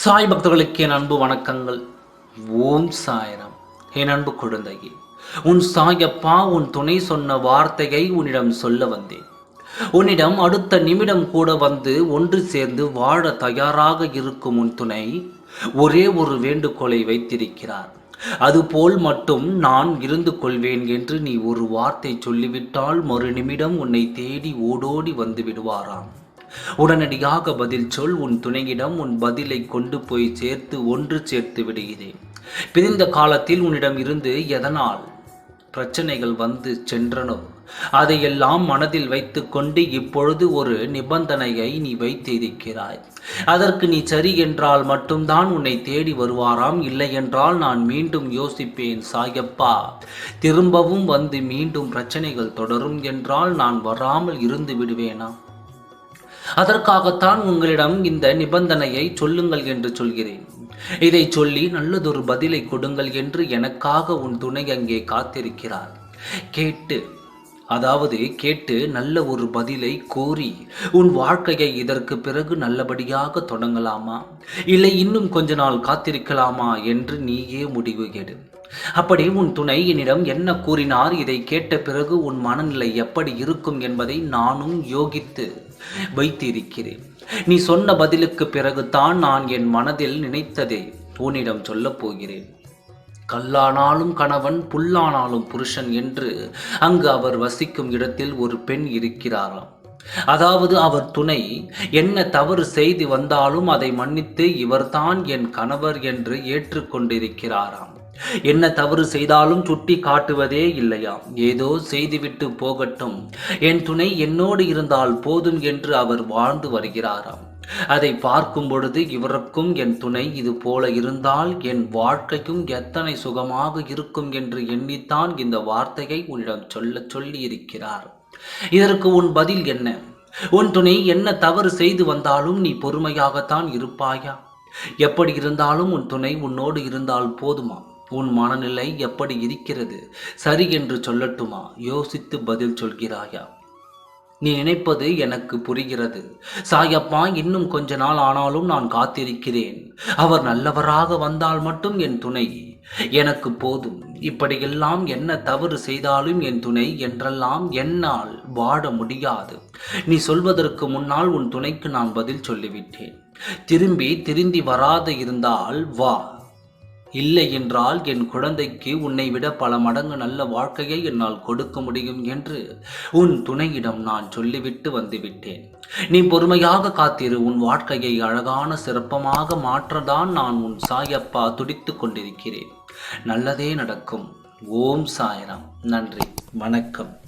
சாய் பக்தர்களுக்கு என் அன்பு வணக்கங்கள். ஓம் சாயரம். என் அன்பு குழந்தையே உன் சாயப்பா உன் துணை சொன்ன வார்த்தையை உன்னிடம் சொல்ல வந்தேன். உன்னிடம் அடுத்த நிமிடம் கூட வந்து ஒன்று சேர்ந்து வாழ தயாராக இருக்கும் உன் துணை ஒரே ஒரு வேண்டுகோளை வைத்திருக்கிறார். அதுபோல் மட்டும் நான் இருந்து கொள்வேன் என்று நீ ஒரு வார்த்தை சொல்லிவிட்டால் மறு நிமிடம் உன்னை தேடி ஓடோடி வந்து விடுவாராம். உடனடியாக பதில் சொல் உன் துணையிடம் உன் பதிலை கொண்டு போய் சேர்த்து ஒன்று சேர்த்து விடுகிறேன். பிரிந்த காலத்தில் உன்னிடம் இருந்து எதனால் பிரச்சனைகள் வந்து சென்றனோ அதையெல்லாம் மனதில் வைத்துக்கொண்டு இப்பொழுது ஒரு நிபந்தனையை நீ வைத்திருக்கிறாய். அதற்கு நீ சரி என்றால் மட்டும்தான் உன்னை தேடி வருவாராம். இல்லை என்றால் நான் மீண்டும் யோசிப்பேன் சாயப்பா திரும்பவும் வந்து மீண்டும் பிரச்சனைகள் தொடரும் என்றால் நான் வராமல் இருந்து விடுவேனா? அதற்காகத்தான் உங்களிடம் இந்த நிபந்தனையை சொல்லுங்கள் என்று சொல்கிறேன். இதை சொல்லி நல்லதொரு பதிலை கொடுங்கள் என்று எனக்காக உன் துணை அங்கே காத்திருக்கிறார். கேட்டு அதாவது கேட்டு நல்ல ஒரு பதிலை கோரி உன் வாழ்க்கையை இதற்கு பிறகு நல்லபடியாக தொடங்கலாமா? இல்லை இன்னும் கொஞ்ச நாள் காத்திருக்கலாமா என்று நீயே முடிவு எடு. அப்படி உன் துணை என்னிடம் என்ன கூறினார்? இதை கேட்ட பிறகு உன் மனநிலை எப்படி இருக்கும் என்பதை நானும் யோகித்து வைத்திருக்கிறேன். நீ சொன்ன பதிலுக்கு பிறகுதான் நான் என் மனதில் நினைத்ததை உன்னிடம் சொல்லப் போகிறேன். கல்லானாலும் கணவன் புல்லானாலும் புருஷன் என்று அங்கு அவர் வசிக்கும் இடத்தில் ஒரு பெண் இருக்கிறாராம். அதாவது அவர் துணை என்ன தவறு செய்து வந்தாலும் அதை மன்னித்து இவர்தான் என் கணவர் என்று ஏற்றுக்கொண்டிருக்கிறாராம். என்ன தவறு செய்தாலும் சுட்டி காட்டுவதே இல்லையாம். ஏதோ செய்துவிட்டு போகட்டும். என் துணை என்னோடு இருந்தால் போதும் என்று அவர் வாழ்ந்து வருகிறாராம். அதை பார்க்கும் பொழுது இவருக்கும் என் துணை இது போல இருந்தால் என் வாழ்க்கைக்கும் எத்தனை சுகமாக இருக்கும் என்று எண்ணித்தான் இந்த வார்த்தையை உன்னிடம் சொல்ல சொல்லி இருக்கிறார் இதற்கு உன் பதில் என்ன? உன் துணை என்ன தவறு செய்து வந்தாலும் நீ பொறுமையாகத்தான் இருப்பாயா? எப்படி இருந்தாலும் உன் துணை உன்னோடு இருந்தால் போதுமா? உன் மனநிலை எப்படி இருக்கிறது? சரி என்று சொல்லட்டுமா? யோசித்து பதில் சொல்கிறாயா? நீ நினைப்பது எனக்கு புரிகிறது. சாயப்பா இன்னும் கொஞ்ச நாள் ஆனாலும் நான் காத்திருக்கிறேன். அவர் நல்லவராக வந்தால் மட்டும் என் துணை. எனக்கு போதும். இப்படியெல்லாம் என்ன தவறு செய்தாலும் என் துணை என்றெல்லாம் என்னால் வாட முடியாது. நீ சொல்வதற்கு முன்னால் உன் துணைக்கு நான் பதில் சொல்லிவிட்டேன். திரும்பி திருந்தி வராது இருந்தால் வா. இல்லை என்றால் என் குழந்தைக்கு உன்னை விட பல மடங்கு நல்ல வாழ்க்கையை என்னால் கொடுக்க முடியும் என்று உன் துணையிடம் நான் சொல்லிவிட்டு வந்துவிட்டேன். நீ பொறுமையாக காத்திரு உன் வாழ்க்கையை அழகான சிறப்பமாக மாற்றதான் நான் உன் சாயப்பா துடித்து கொண்டிருக்கிறேன். நல்லதே நடக்கும். ஓம் சாய்ராம். நன்றி. வணக்கம்.